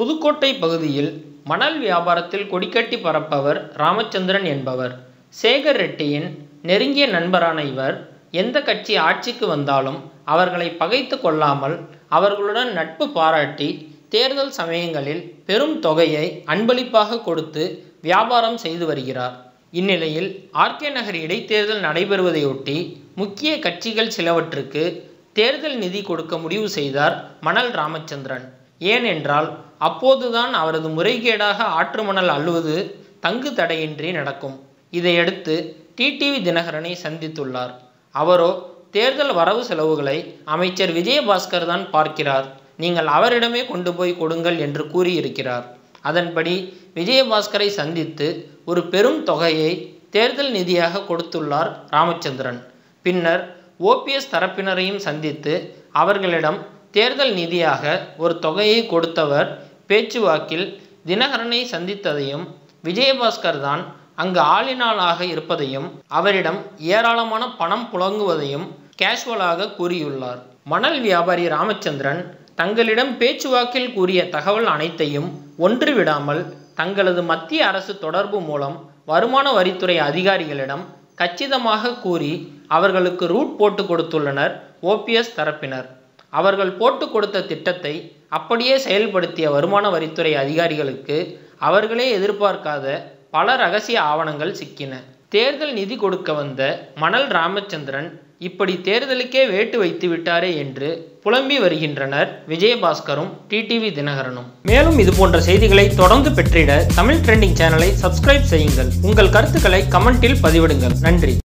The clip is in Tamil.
புதுக்கோட்டை பகுதியில் மணல் வியாபாரத்தில் கொடிகட்டி பறப்பவர் ராமச்சந்திரன் என்பவர். சேகர் ரெட்டியின் நெருங்கிய நண்பரான இவர் எந்த கட்சி ஆட்சிக்கு வந்தாலும் அவர்களை பகைத்து கொள்ளாமல் அவர்களுடன் நட்பு பாராட்டி தேர்தல் சமயங்களில் பெரும் தொகையை அன்பளிப்பாக கொடுத்து வியாபாரம் செய்து வருகிறார். இந்நிலையில் ஆர்கே நகர் இடைத்தேர்தல் நடைபெறுவதையொட்டி முக்கிய கட்சிகள் சிலவற்றுக்கு தேர்தல் நிதி கொடுக்க முடிவு செய்தார் மணல் ராமச்சந்திரன். ஏனென்றால் அப்போதுதான் அவரது முறைகேடாக ஆற்று மணல் அள்ளுவது தங்கு தடையின்றி நடக்கும். இதையடுத்து டிடிவி தினகரனை சந்தித்துள்ளார். அவரோ தேர்தல் வரவு செலவுகளை அமைச்சர் விஜயபாஸ்கர் தான் பார்க்கிறார். நீங்கள் அவரிடமே கொண்டு போய் கொடுங்கள் என்று கூறியிருக்கிறார். அதன்படி விஜயபாஸ்கரை சந்தித்து ஒரு பெரும் தொகையை தேர்தல் நிதியாக கொடுத்துள்ளார் ராமச்சந்திரன். பின்னர் ஓபிஎஸ் தரப்பினரையும் சந்தித்து அவர்களிடம் தேர்தல் நிதியாக ஒரு தொகையை கொடுத்தவர் பேச்சுவாக்கில் தினகரனை சந்தித்ததையும் விஜயபாஸ்கர் தான் அங்கு ஆளினாளாக இருப்பதையும் அவரிடம் ஏராளமான பணம் புழங்குவதையும் கேஷுவலாக கூறியுள்ளார். மணல் வியாபாரி ராமச்சந்திரன் தங்களிடம் பேச்சுவாக்கில் கூறிய தகவல் அனைத்தையும் ஒன்றுவிடாமல் தங்களது மத்திய அரசு தொடர்பு மூலம் வருமான வரித்துறை அதிகாரிகளிடம் கச்சிதமாக கூறி அவர்களுக்கு ரூட் போட்டு கொடுத்துள்ளனர் ஓபிஎஸ் தரப்பினர். அவர்கள் போட்டு கொடுத்த திட்டத்தை அப்படியே செயல்படுத்திய வருமான வரித்துறை அதிகாரிகளுக்கு அவர்களே எதிர்பார்க்காத பல ரகசிய ஆவணங்கள் சிக்கின. தேர்தல் நிதி கொடுக்க வந்த மணல் ராமச்சந்திரன் இப்படி தேர்தலுக்கே வேட்டு வைத்து விட்டாரே என்று புலம்பி வருகின்றனர் விஜயபாஸ்கரும் டிடிவி தினகரனும். மேலும் இது போன்ற செய்திகளை தொடர்ந்து பெற்றிட தமிழ் ட்ரெண்டிங் சேனலை சப்ஸ்கிரைப் செய்யுங்கள். உங்கள் கருத்துக்களை கமெண்டில் பதிவிடுங்கள். நன்றி.